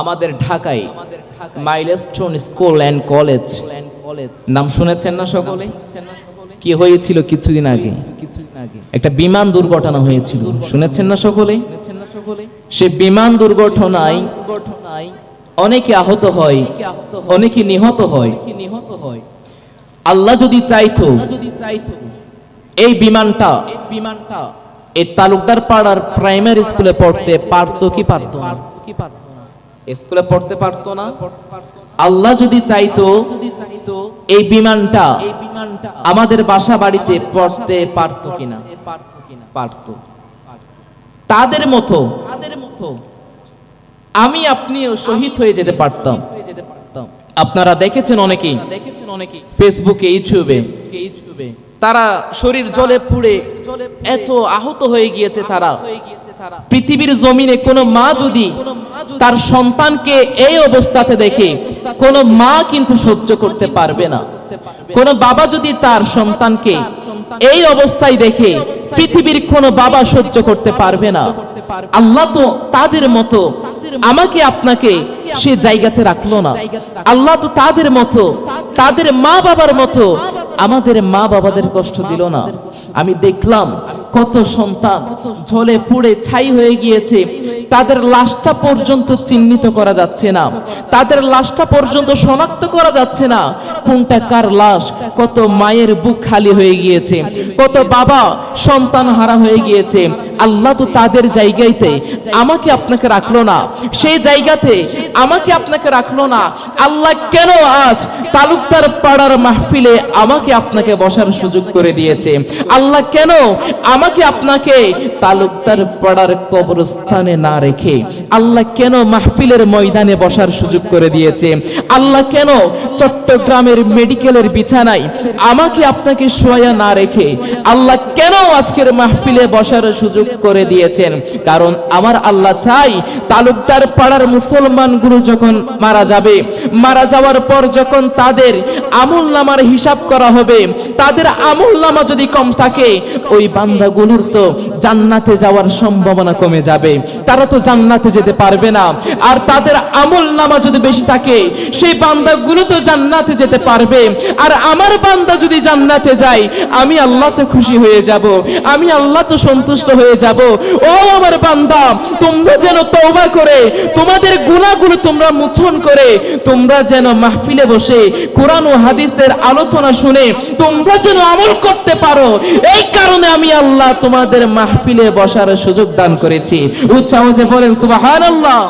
আমাদের ঢাকায় milestone school and college. নাম শুনেছেন না সকলে? কি হয়েছিল কিছুদিন আগে? একটা বিমান দুর্ঘটনা হয়েছিল। শুনেছেন না সকলে? সে বিমান দুর্ঘটনায় অনেকে আহত হয় অনেকে নিহত হয়। নিহত হয়। আল্লাহ যদি চাইতো যদি চাইতো এই বিমানটা বিমানটা এই তালুকদার পাড়ার প্রাইমারি স্কুলে পড়তে পারতো কি পারতো কি পারতো স্কুলে পড়তে পারতো না। আল্লাহ যদি চাইতো, এই বিমানটা আমাদের বাসা বাড়িতে পড়তে পারতো কিনা? পারতো। তাদের মতো তাদের মতো আমি আপনিও শহীদ হয়ে যেতে পারতাম। আপনারা দেখেছেন অনেকেই দেখেছেন অনেকেই ফেসবুকে, ইউটিউবে। ইউটিউবে তারা শরীর জলে পুড়ে জলে এত আহত হয়ে গিয়েছে তারা। পৃথিবীর জমিনে কোনো মা যদি তার সন্তানকে এই অবস্থাতে দেখে কোনো মা কিন্তু সহ্য করতে পারবে না। কোনো বাবা যদি তার সন্তানকে এই অবস্থায় দেখে পৃথিবীর কোনো বাবা সহ্য করতে পারবে না। আল্লাহ তো তাদের মতো আমাকে আপনাকে সে জায়গাতে রাখল না। আল্লাহ তো তাদের মতো তাদের মা বাবার মতো আমাদের মা বাবাদের কষ্ট দিল না। আমি দেখলাম কত সন্তান। ঝলে পুড়ে ছাই হয়ে গিয়েছে। তাদের লাশটা পর্যন্ত চিহ্নিত করা যাচ্ছে না। তাদের লাশটা পর্যন্ত শনাক্ত করা যাচ্ছে না। কোনটা কার লাশ? কত মায়ের বুক খালি হয়ে গিয়েছে। কত বাবা সন্তান হারা হয়ে গিয়েছে। আল্লাহ তো তাদের জায়গাতে আমাকে আপনাকে রাখল না। সেই জায়গাতে আমাকে আপনাকে রাখল না। আল্লাহ কেন আজ তালুকদার পাড়ার মাহফিলে আমাকে আপনাকে বসার সুযোগ করে দিয়েছে? আল্লাহ কেন আমাকে আপনাকে তালুকদার পাড়ার কবরস্থানে না রেখে আল্লাহ কেন মাহফিলের ময়দানে বসার সুযোগ করে দিয়েছে? আল্লাহ কেন চট্টগ্রামের মেডিকেলের বিছানায় আমাকে আপনাকে শোয়া না রেখে আল্লাহ কেন আজকের মাহফিলে বসার সুযোগ করে দিয়েছেন। কারণ আমার আল্লাহ চাই তালুকদার পাড়ার মুসলমানগুলো যখন মারা যাবে, মারা যাওয়ার পর যখন তাদের আমল নামার হিসাব করা হবে। তাদের আমল নামা যদি কম থাকে, ওই বান্দাগুলোর তো জান্নাতে যাওয়ার সম্ভাবনা কমে যাবে। তারা তো জান্নাতে যেতে পারবে না। আর তাদের আমল নামা যদি বেশি থাকে, সেই বান্দাগুলো তো জান্নাতে যেতে পারবে। আর আমার বান্দা যদি জান্নাতে যায়, আমি আল্লাহ তো খুশি হয়ে যাব। আমি আল্লাহ তো সন্তুষ্ট হয়ে যাব। ও আমার বান্দা, তোমরা যেন তওবা করে, তোমাদের গুনাহগুলো তোমরা মুছন করে, তোমরা যেন মাহফিলে বসে, কোরআন ও হাদিসের আলোচনা শুনে তোমরা যেন আমল করতে পারো। এই কারণে আমি আল্লাহ তোমাদের মাহফিলে বসার সুযোগ দান করেছি। উচ্চ আওয়াজে বলেন, সুবহানাল্লাহ।